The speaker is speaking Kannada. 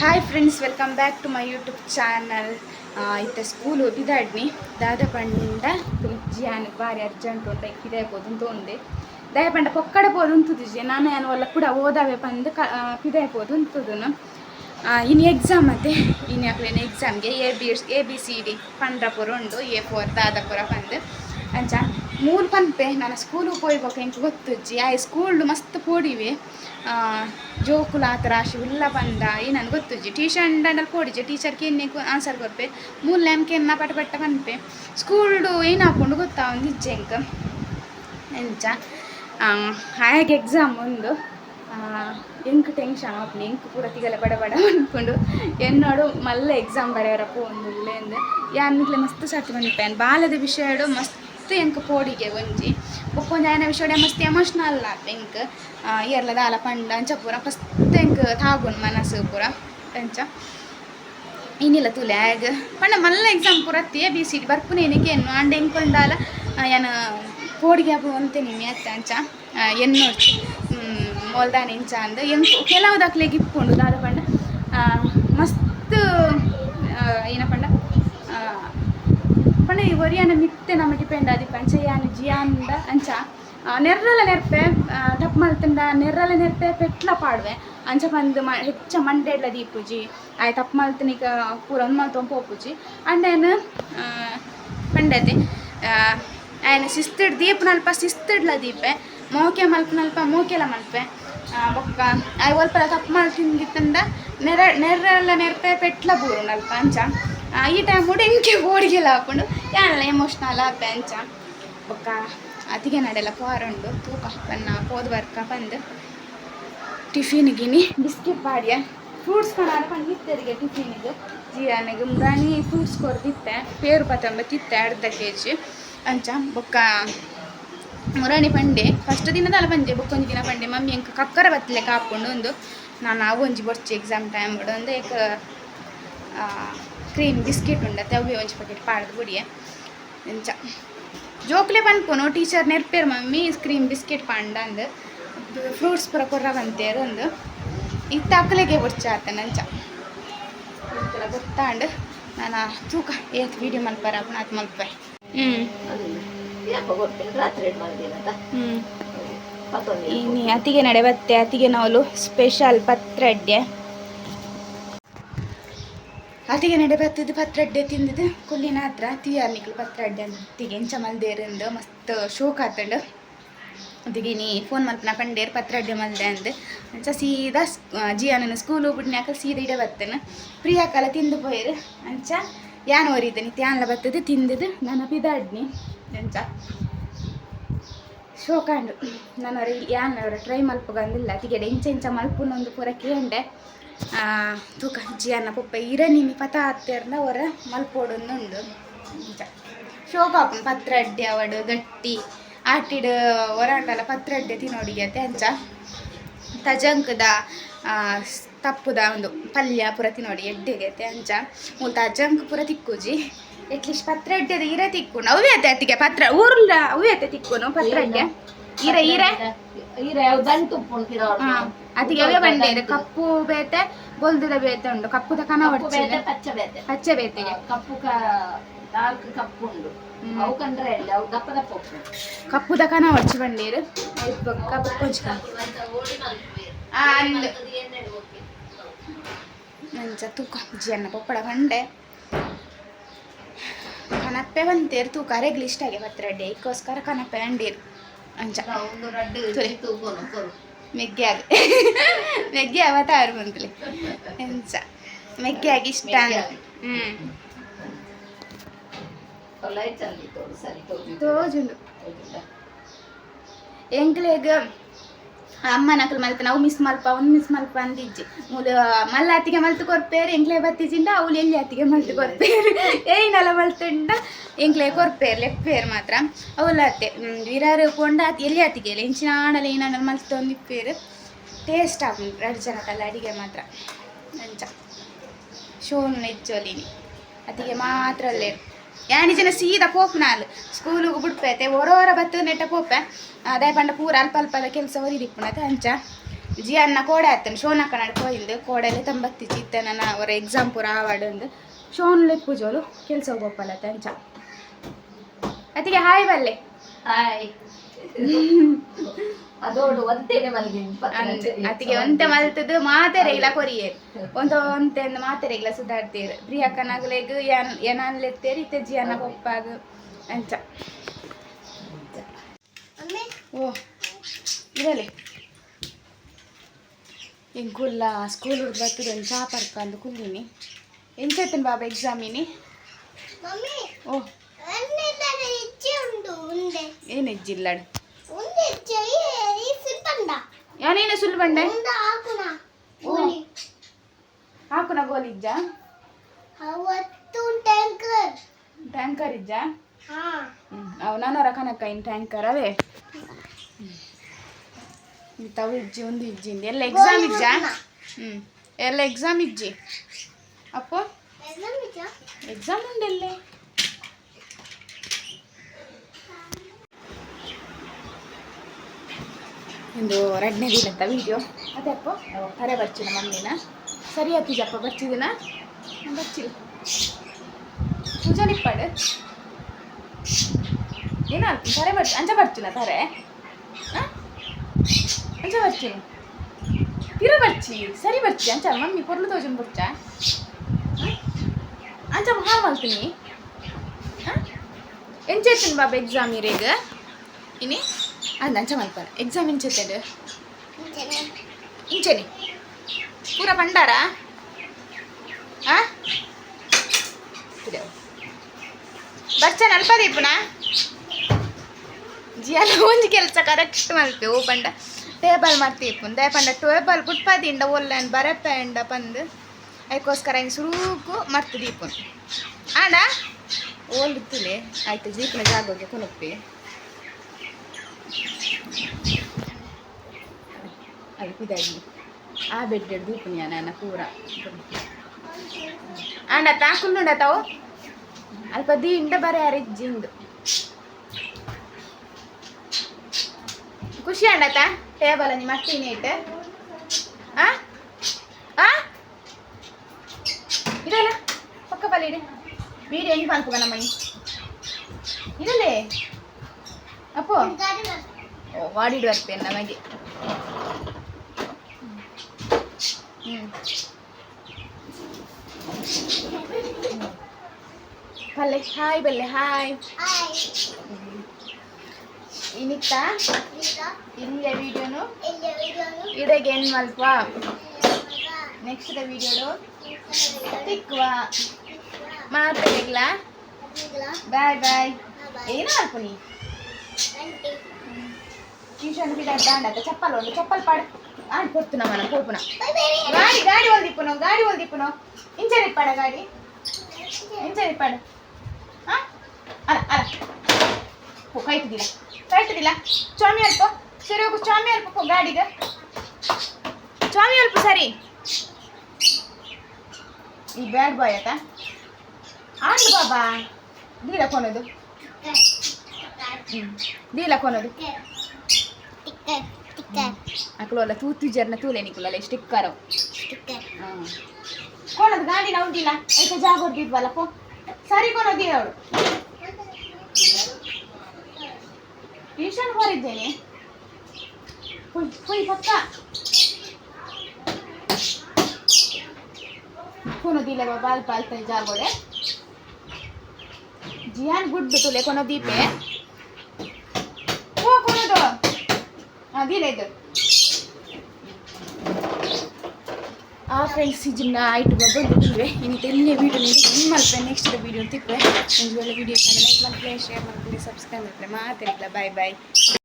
Hi friends welcome back to my YouTube channel ಇತ್ತ ಸ್ಕೂಲ್ ಓದಿದಾಡ್ನಿ. ದಾದ ಪಂಡ ಜಿಯಾನ್ ಭಾರಿ ಅರ್ಜೆಂಟ್ ಉಂಟ ಇದೇ ಅಂತ ಒಂದೆ ದಯ ಪಂಡ ಪೊಕ್ಕಡೆ ಪೋದು ಅಂತುದಿಜೆ ನಾನು ಏನು ಒಲ್ಲ ಕೂಡ ಓದಾವೆ ಪಂದು ಕ ಪಿದಾಯ್ಬೋದು ಅಂತದನು ಇನ್ನು ಎಕ್ಸಾಮ್ ಅದೇ. ಇನ್ನು ಯಾಕಲೇನು ಎಕ್ಸಾಮ್ಗೆ A B A B C D Pandharpur ಉಂಡು ಎ ಫೋರ್ ದಾದಪುರ ಬಂದು ಅಂಚ. ಮೂಲು ಪನ್ಪೆ ನಾನು ಸ್ಕೂಲಿಗೆ ಹೋಗ್ಬೇಕು ಹೆಂಗೆ ಗೊತ್ತುಜ್ಜಿ ಆ ಸ್ಕೂಲ್ಡು ಮಸ್ತ್ ಪೋಡಿವೆ. ಜೋಕುಲ ಆತ ರಾಶಿ ಉಲ್ಲ ಬಂದ ಈ ನನಗೆ ಗೊತ್ತುಜ್ಜಿ ಟ್ಯೂಷನ್ ದಂಡಲ್ಲಿ ಪೋಡಿಜಿ ಟೀಚರ್ಗೆ ಏನೇ ಆನ್ಸರ್ ಕೊರ್ಪೆ ಮೂಲ ಲ್ಯಾಮ್ಕೆ ಎನ್ನ ಪಟ ಪಟ್ಟ ಪನ್ಪೆ ಸ್ಕೂಲ್ಡು ಏನು ಹಾಕೊಂಡು ಗೊತ್ತಾ? ಒಂದು ಇಜ್ಜೆ ಎಂಕ. ಎಂಚ. ಹಾಗೆ ಎಕ್ಸಾಮ್ ಒಂದು. ಎಂಕ್ ಟೆನ್ಷನ್ ಆಪ್ನಿ. ಎಂಕ್ ಪೂರ ತಿಗಲ ಬಡ ಬಡ ಅನ್ಕೊಂಡು ಎನ್ನೋಡು ಮಲ್ಲ ಎಕ್ಸಾಮ್ ಬರೆಯೋರಪ್ಪ ಒಂದು ಉಳ್ಳೆಂದು ಯಾನ್ನಿಗ್ಲೆ ಮಸ್ತ್ ಸತ್ ಬಂದಿಪ್ಪ ಬಾಲ್ಯದ ವಿಷಯ ಮಸ್ತ್ ಎಂಕ್ ಪೋಡಿಗೆ ಒಂಜಿ. ಬೊಕ್ಕೊಂಜಿ ಆಯನ ವಿಷಯ ಮಸ್ತ್ ಎಮೋಷ್ನಲ್ ಆಪ್ ಎಂಕ್ ಇಯರ್ಲ ದಾಲ ಪಂಡ ಅಂಚ ಪೂರ ಮಸ್ತ್ ಎಂಕ್ ತಾಗುನ್ ಮನಸ್ಸು ಪೂರ ಅಂಚ ಇನ್ನಿಲ್ಲ ತುಲೆ ಆಗ ಪಂಡ ಮಲ್ಲ ಎಕ್ಸಾಮ್ ಪೂರ ಬಿ, ಸಿ, ಡಿ ಬರ್ಪುನ ಎನ್ನು ಅಂಡ ಎಂಕೊಂಡಾಲ ಏನು ಪೋಡಿಗೆ ಹಬ್ಬ ಅಂತೆ ನಿಮ್ಮ ಅತ್ತ ಅಂಚ ಎನ್ನೋಡ್ಚಿ ಮೊಲ್ದಾನ ಇಂಚ ಅಂದ, ಎಂಕ್ ಕೆಲವು ದಾಖಲೆಗೆ ಇಪ್ಪುಂಡು ದಾದ ಪಂಡ ಆ, ಮಸ್ತ್ ಆ, ಏನ ಪಂಡ ಆ, പണ ഈ ഒരിയാനെ മിത്തെ നമുക്ക് പേണ്ടാതി പഞ്ചയാൻ ജിയാനുണ്ട് ಅಂಚ. ನೆರ್ರಲ ನೆರ್ಪೆ ದಪ್ಪ ಮಲ್ತಂಡ ನೆರ್ರಲ ನೆರ್ಪೆ ಪೆಟ್ಲ ಪಾಡ್ವೆ. ಅಂಚ ಬಂದು ಮ, ಹೆಚ್ಚ ಮಂಡೆಡ್ಲ ದೀಪುಜಿ. ಆಯ್ ತಪ್ಪ ಮಲ್ತನಿಕ ಪೂರ ಒಂದು ಮಲ್ತು ಪೋಪುಜಿ. ಅಂಡೇನು ಪಂಡತಿ ಆಯ್ನ ಶಿಸ್ತಿಡ್ ದೀಪನಲ್ಪ ಶಿಸ್ತಿಡ್ಲ ದೀಪೆ, ಮೋಕೆ ಮಲ್ಪನಲ್ಪ ಮೋಕೆಲ ಮಲ್ಪೆ. ಬೊಕ್ಕ, ಆಯ್ ಒಲ್ಪ ತಪ್ಪ ಮಲ್ತಿಂದಿತ್ತಂಡ ನೆರ ನೆರ್ರಲ ನೆರ್ಪೆ ಪೆಟ್ಲ ಬೂರು ನಲ್ಪ ಅಂಚ. ಟೈಮ್ ಕೂಡ ಎಂಕೆ ಓಡಿಗೆಲ್ಲ ಹಾಕೊಂಡು ಯಾನಲ್ಲ ಎಮೋಷ್ನಲ್ ಆಪೆ ಅಂಚ ಬೊಕ್ಕ ಅತಿಗೆ ನಡೆಲ್ಲ ಪಾರುಂಡು ತೂಕ ಪನ್ನ ಪೋದ್ ಬರ್ಕ ಬಂದು ಟಿಫಿನ್ ಗಿನಿ ಬಿಸ್ಕಿಟ್ ಪಾಡ್ಯ ಫ್ರೂಟ್ಸ್ ಕಣಾರ ಪಂಡು ಇತ್ತರಿಗೆ ಟಿಫಿನಿಗೆ ಜೀವನಿಗೆ ಮುರಾಣಿ ಫ್ರೂಟ್ಸ್ ಕೊರ್ದಿತ್ತೆ ಪೇರು ಪತಂಬ ತಿತ್ತೆ, ಅರ್ಧ ಕೆ ಜಿ ಅಂಚ, ಬೊಕ್ಕ, ಮುರಾಣಿ ಪಂಡೆ. ಫಸ್ಟ್ ದಿನದಲ್ಲ ಬಂದೆ ಬೊಕ್ಕೊಂಜಿ ದಿನ ಪಂಡೆ ಮಮ್ಮಿ ಎಂಕ ಕಕ್ಕರ ಬತ್ತಲೆ ಕಾಪುಂಡು ಒಂದು, ನಾನು ಅವು ಒಂಜಿ ಎಕ್ಸಾಮ್ ಟೈಮ್ ಬಿಡು ಒಂದು ಏಕ ಕ್ರೀಮ್ ಬಿಸ್ಕಿಟ್ ಉಂಡತ್ತೆ, ಅವು ಒಂಜಿ ಪ್ಯಾಕೆಟ್ ಪಾಡ್ದು ಬಿಡಿ ಎಂಚ. ಜೋಕ್ಲೆ ಪನ್ಪುನು ಟೀಚರ್ ನೆರ್ಪೇರು ಮಮ್ಮಿ ಕ್ರೀಮ್ ಬಿಸ್ಕೆಟ್ ಪಾಂಡ ಅಂದು ಫ್ರೂಟ್ಸ್ ಪೂರ ಕೊರ್ರ ಬಂತೇರು ಅಂದು ಇತ್ತ ತಕ್ಕಲೆಗೆ ಬೊರ್ಚಾತ ನಂಚ. ಗೊತ್ತಾಂಡು ನಾನು ತೂಕ ಏತ್ ವೀಡಿಯೋ ಮಲ್ಪಾರ ನಾತ್ ಮಲ್ಪ. ಹ್ಞೂ ಅತಿಗೆ ನಡೆ ಬತ್ತೆ, ಅತಿಗೆ ನಾವು ಸ್ಪೆಷಲ್ ಪತ್ರಡ್ಡೆ ಅತಿಗೆ ನಡೆ ಬತ್ತಿದ್ದು ಪತ್ರಡ್ಡೆ ತಿಂದಿದ್ದು. ಕುಲ್ಲಿನ ಹತ್ರ ತೀಯಾರ್ನಿಕ್ಲು ಪತ್ರಡ್ಡೆ ಅಂತಿಗೆ ಎಂಚ ಮಲ್ದೇರಿಂದ ಮಸ್ತ್ ಶೋಕ್ ಆತಂಡು ಅದಿಗೆ ನೀ ಫೋನ್ ಮಲ್ಪನ ಕಂಡೇರು ಪತ್ರಡ್ಡೆ ಮಲ್ದೆ ಅಂದು. ಅಂಚ ಸೀದಾ ಜಿಯಾನನ ಸ್ಕೂಲ್ ಬಿಡ್ನ್ಯಾಕ ಸೀದಾ ಇಡೆ ಬತ್ತನ. ಪ್ರಿಯಾಕಲ ತಿಂದು ಪೋಯರು. ಅಂಚ ಯಾನ್ ಓರಿದ್ದೆ ತ್ಯಾನ್ಲ ಬತ್ತದು ತಿಂದಿದ್ದು ನಾನು ಪಿದಾಡ್ನಿ ಅಂಚ ಶೋಕಾಂಡು ನಾನು ಅವ್ರ ಯಾನ್ ಅವರ ಟ್ರೈ ಮಲ್ಪಗಂದಿಲ್ಲ. ಅತಿಗೆ ಇಂಚ ಇಂಚ ಮಲ್ಪುನೊಂದು ಪೂರ ಕೇಂಡೆ. ತೂಕ ಜಿಯನ್ನ ಪೊಪ್ಪ, ಇರನಿನಿ ಪತ ಹತ್ತೇರ್ನ ಅವರ ಮಲ್ಪೋಡೊಂದುಂಡು ಇಂಚ ಶೋಕಾಪುನ್ ಪತ್ರಡ್ಡೆ, ಅವಡು, ಗಟ್ಟಿ, ಆಟಿಡ್ ಒರಾಂಡಲ ಪತ್ರಡ್ಡೆ ತಿನ್ನೋಡಿಗೆ ಅಂಚ ತಜಂಕದ ತಪ್ಪುದ ಒಂದು ಪಲ್ಯ ಪೂರ ತಿನ್ನೋಡಿ ಎಡ್ಡೆಗೆ ಅಂಚ ಮೂಲ ತಜಂಕ್ ಪೂರ ತಿಕ್ಕುಜಿ. ಎಟ್ಲೀಸ್ಟ್ ಪತ್ರ ಅಡ್ಡೆದ ಇರ ತಿಕ್ಕುನು ಅವೇ ಅತ್ತೆ ಅತ್ತಿಗೆ ಪತ್ರ ಊರ್ಲ ಅವೇ ಅತ್ತೆ ತಿಕ್ಕುನು ಪತ್ರಡ್ಡೆ. ಇರ ಹೀರೆ? ಹೀರೆ ಪುಂಟಿರ ಹಾ ಅದಿಗೆ ಅವೇ ಬಂಡೆ ಇದೆ ಕಪ್ಪು ಬೇತೆ ಬೊಲ್ದುದ ಬೇತೆ ಕನ ಕಪ್ಪು ಬೇತೆ ಹೊಡ್ಚಿದೆ ಪಚ್ಚ ಬೇತೆ. ಪಚ್ಚೆ ಬೇತೆಗೆ. ಕಪ್ಪು ಡಾರ್ಕ್ ಕಪ್ಪು ಉಂಡು. ಅವು ಕಂಡ್ರೆ ಇಲ್ಲ ಅವು ದಪ್ಪ ದಪ್ಪ ಉಪ್ಪು ಕಪ್ಪುದ ಕನ ಹೊಡ್ಚಿ ಬಂಡೀರು ಕಪ್ಪು ಕೊಂಚ. ಮಂಚ ತೂಕ. ಜಿಯನ್ನ ಪಪ್ಪಳ ಬಂಡೆ. ಕನಪ್ಪೆ ಬಂತೇರು ತೂಕ. ಆಗಿ ಪತ್ರಡ್ಡೆ ಇದಕ್ಕೋಸ್ಕರ ಕನಪ್ಪೆ ಅಂಡೀರು ಅಂಚ ಒಂದು ರಡ್ಡು ಸರಿ. ತೂಗೋನು ಕೊರು ಮೆಗ್ಗೆ ಆಗ ಮೆಗ್ಗೆ ಅವತಾರು ಬಂತಲಿ ಎಂಚ ಮೆಗ್ಗೆ ಆಗಿ ಇಷ್ಟ ಮೆಗ್ಗೆ ಆಗಿ. ಹ್ಮ್ ಲೈಟ್ ಚಲ್ಲಿ ತೋರು ಸರಿ ತೋರು ತೋಜುಂಡು ಎಂಕ್ಲೆಗ್ ಅಮ್ಮ ಅಕ್ಕಲು ಮಲ್ತ, ನಾವು ಮಿಸ್ ಮಲ್ಪ, ಅವ್ನು ಮಿಸ್ ಮಲ್ಪ ಅಂದಿಜ್ಜಿ. ಮೂಲ ಮಲ್ಲ ಅತ್ತಿಗೆ ಮಲ್ತು ಕೊರ್ಪೇರು, ಎಂಕ್ಲೆ ಬತ್ತಿಜಿಂದ ಅವಳು ಎಲ್ಲಿ ಅತ್ತಿಗೆ ಮಲ್ತು ಕೊರ್ಪೇರು. ಏನೆಲ್ಲ ಮಲ್ತುಂಡ. ಎಂಕ್ಲೆ ಕೊರ್ಪೇರು ಲೆಪ್ಪೇರು ಮಾತ್ರ. ಅವಳು ಅತ್ತೆ ವಿರಾರು ಕೊಂಡ ಅತ್ ಎಲ್ಲಿ ಅತ್ತಿಗೆ ಇಂಚಿನ ಆಣಲ ಏನಾದ್ರು ಮಲ್ತು ಒಂದಿಪ್ಪೇರು ಟೇಸ್ಟ್ ಆಗುಂಟು ಎರಡು ಜನಕ್ಕಲ್ಲ ಅಡಿಗೆ ಮಾತ್ರ. ಅಂಚ ಶೋನು ನೆಜ್ಜೋಲಿನಿ ಅತ್ತಿಗೆ ಮಾತ್ರ ಅಲ್ಲೇ ಯಾನಿ ಜನ ಸೀದಾ ಪೋಪುನಾಲ್ ಸ್ಕೂಲಿಗೆ ಬಿಡ್ಪೈತೆ ಹೊರ ಬತ್ತು ನೆಟ್ಟ ಪೋಪೆ ಅದೇ ಪಂಡ ಪೂರ ಅಲ್ಪ ಅಲ್ಪದ ಕೆಲಸ ಒರಿದಿಪ್ಪುನತ ಅಂಚ ಜಿ ಅನ್ನ ಕೋಡೆ ಆತನು, ಶೋನ ಹಾಕೊಂಡು ಹೋಗಿಲ್ದು ಕೋಡೆಲೆ ತಂಬತ್ತಿ ಚಿತ್ತ ನನ್ನ ಅವರ ಎಕ್ಸಾಮ್ ಪೂರ ಆವಾಡಂದು. ಶೋನ್ ಪೂಜೋಲು ಕೆಲಸ ಹೋಗೋಪ್ಪಲ್ಲ ಅಂಚ ಅತಿಗೆ ಹಾಯ್ ಬಲ್ಲೆ. ಹಾಯ್. ಅದೋಡು ಒಂದೇನೆ ಮಲ್ಗಿ ಅತಿಗೆ ಒಂತೆ ಮಲ್ತದ್ದು ಮಾತೆರೆ ಇಲ್ಲ ಕೊರಿಯರ್ ಒಂದು ಒಂತೆ ಮಾತೆರೆಗ್ಲ ಸುಧಾರ್ತೀರ್ ಪ್ರಿಯಕ್ಕನಾಗ್ಲೆಗ್ ಏನ್ ಏನನ್ಲೆತ್ತೇರಿ ಇತ್ತೆ ಜಿ ಅನ್ನ ಪಪ್ಪಾಗ ಅಂಚ. ಓ ಇರಲಿ. ಹಿಂಗೆ ಕುಲ್ಲ ಸ್ಕೂಲ್ ಬರ್ತದೆ ಚಾ ಪರ್ಕಂದು ಕುಲ್ಲೀನಿ ಎಂಚೈತನ್ ಬಾಬಾ ಎಕ್ಸಾಮಿನಿ ಓ. ಏನು ಇಜ್ಜಿಲ್ಲಾಡು ಉಂಡೆ ಸುಲ್ ಈ ಯಾನೇನ ಸುಲ್ ಸುಳ್ಳು ಬಂಡೆ ಉಂಡ ಹಾಕುನ. ಓ. ಹಾಕುನ ಗೋಲಿಜ್ಜ ಅವತ್ತು ಟ್ಯಾಂಕರ್. ಟ್ಯಾಂಕರ್ ಇಜ್ಜ? ಹಾ. ಅವು ರಕನಕ್ಕ ಕನಕ ಇನ್ ಟ್ಯಾಂಕರ್ ಅವೇ. ತವ ಇಜ್ಜಿ ಒಂದು ಇಜ್ಜಿ ಎಲ್ಲ ಎಕ್ಸಾಮ್ ಇಜ್ಜ? ಹ್ಞೂ ಎಲ್ಲ ಎಕ್ಸಾಮ್ ಇಜ್ಜಿ? ಅಪ್ಪ? ಎಕ್ಸಾಮ್ ಉಂಡೆಲ್ಲೇ. ಇಂದು ಎರಡನೇ ದಿನದ ವೀಡಿಯೋ ಅದೇ ಅಪ್ಪ ಕರೆ ಬರ್ಚಿನ ಮಮ್ಮಿನ. ಸರಿ ಅಪ್ಪ ಬರ್ಚಿದಿನ ಬರ್ಚಿಲ್ಲ ಪೂಜಾ ನಿಪ್ಪಾಡು ಏನ ತಾರೆ ಬರ್ತಿ, ಅಂಜ ಬರ್ಚಿನ ತರೆ ಅಂಜ ಅಂಚ ಬರ್ಚಿನ ತಿರ ಬರ್ಚಿ ಸರಿ ಬರ್ಚಿ ಅಂಚ ಮಮ್ಮಿ ಪೊರ್ಲು ತೋಜನ್ ಬರ್ಚ ಅಂಚ ಹಾಳು ಮಾಡ್ತೀನಿ ಎಂಜಾಯ್ತೀನಿ ಬಾಬಾ ಎಕ್ಸಾಮ್ ಇರೇಗ ಇನಿ? ಅಂದ ಅಂಚ ಮಲ್ಪಾರ ಎಕ್ಸಾಮ್ ಇಂಚೆ ಇಂಚೆನೆ ಪೂರ ಪಂಡಾರ ಆ? ಅಲ್ಪ ದೀಪುನ ಜಿಯಲ್ಲ ಒಂಜಿ ಕೆಲಸ ಕರೆಕ್ಟ್ ಮಲ್ಪೆ ಓ ಪಂಡ. ಟೇಬಲ್ ಮರ್ತೀಪುನ್ ದೇ ಪಂಡ ಟೇಬಲ್ ಪುಟ್ಪದಿಂದ ಒಲ್ಲೆನ್ ಬರಪ್ಪ ಎಂಡ ಪಂದು. ಅದಕ್ಕೋಸ್ಕರ ಹಿಂಗೆ ಸುರೂಕು ಮರ್ತು ದೀಪುನ್ ಆಡ? ಓಲ್ದಿತ್ತುಲೆ ಆಯ್ತು ಜೀಪನ ಜಾಗೋಗೆ ಕೊನಪ್ಪಿ ಕುದಾಗಿ ಆ ಬೆಡ್ ದೀಪುನಿಯ ನನ್ನ ಪೂರ ಆಂಡ ತಾಕುಂಡುಂಡ ತಾವು? ಅಲ್ಪ ದಿಂಡ ಬರೀ ಅರಿಜ್ಜಿಂದು ಖುಷಿ ಟೇಬಲ್ ನಿಮ್ಮ ಮತ್ತೀನಿ ಇಟ್ಟೆ ಆ? ಆ? ಇದಲ್ಲ ಪಕ್ಕ ಬಲ್ಲಿ ಇಡಿ ಬೀಡಿ ಹೆಂಗೆ ಬಂತು ನಮ್ಮ ಇದಲ್ಲೇ ಅಪ್ಪು ಓ ಮಾಡಿಡು ಬರ್ತೇನೆ ನಮಗೆ. ಪಲ್ಲೆ ಹಾಯ್ ಬಲ್ಲೆ ಹಾಯ್. ಇನ್ನಿತ್ತ? ಇಲ್ಲಿಯ ವಿಡಿಯೋನು? ಇಡೆಗೆ ಏನು ಮಲ್ಪ ನೆಕ್ಸ್ಟ್ ವಿಡಿಯೋಡು? ತಿಕ್ಕುವ. ಮಾತಾಡಿಗ್ಲಾ ಬಾಯ್ ಬಾಯ್ ಏನು ಅಲ್ಪ ನೀ ಟ್ಯೂಷನ್ ಬಿಡ ದಾಂಡತ ಚಪ್ಪಲ್ ಒಂದು ಚಪ್ಪಲ್ ಪಾಡು ಆಡ್ ಕೊಡ್ತು ನಮ್ಮನ ಕೋಪುನ ಗಾಡಿ ಗಾಡಿ ಒಂದಿಪ್ಪುನು ಗಾಡಿ ಒಂದಿಪ್ಪುನು ಇಂಚರಿಪ್ಪಾಡ ಗಾಡಿ ಇಂಚರಿಪ್ಪಾಡ ಹಾಂ ಅಲ್ಲ ಅಲ್ಲ ಓ ಕೈತದಿಲ್ಲ ಕೈತದಿಲ್ಲ ಸ್ವಾಮಿ ಅಲ್ಪ ಸರಿ ಹೋಗು ಸ್ವಾಮಿ ಅಲ್ಪ ಪೋ ಗಾಡಿಗೆ ಸ್ವಾಮಿ ಅಲ್ಪ ಸರಿ ಈ ಬ್ಯಾಡ್ ಬಾಯ್ ಆತ ಆಂಡ್ ಬಾಬಾ ದೀಲ ಕೊನದು ಹ್ಞೂ ದೀಲ ಕೊನದು ಅಕ್ಕಳು ಅಲ್ಲ ತೂತು ಜರ್ನ ತೂಲೆ ನಿಕ್ಕಲ್ಲ ಸ್ಟಿಕ್ಕರ್ ಹಾಂ ಕೊನದು ಗಾಡಿ ನೌದಿಲ್ಲ ಆಯ್ತಾ ಜಾಗ ಹೊಡ್ದಿದ್ವಲ್ಲ ಪೋ ಸರಿ ಕೊನೋದಿ ಅವಳು ಟ್ಯೂಷನ್ ಹೋರಿದ್ದೇನೆ ಹುಯ್ ಹುಯ್ ಪಕ್ಕ ಕೊನೋದಿಲ್ಲ ಬಾಬಾ ಅಲ್ಪ ಅಲ್ಪ ಜಾಗೋಡೆ ಜಿಯಾನ್ ಗುಡ್ ತುಲೆ ಕೊನೋ ದೀಪೆ ಓ ಆ ಫ್ರೆಂಡ್ಸ್ ಇದನ್ನ ಆಯ್ತು ಬಂದಿದ್ವಿ ಇನ್ನು ಎಲ್ಲಿ ವೀಡಿಯೋ ನೋಡಿ ಏನು ಮಾಡ್ತಾರೆ ನೆಕ್ಸ್ಟ್ ವೀಡಿಯೋ ತಿಪ್ಪೆ. ಒಂದು ವೇಳೆ ವೀಡಿಯೋ ಲೈಕ್ ಮಾಡ್ಕೊಳ್ಳಿ ಶೇರ್ ಮಾಡ್ಕೊಳ್ಳಿ ಸಬ್ಸ್ಕ್ರೈಬ್ ಮಾಡ್ಕೊಳ್ಳಿ. ಮಾತಾಡಿಲ್ಲ ಬಾಯ್ ಬಾಯ್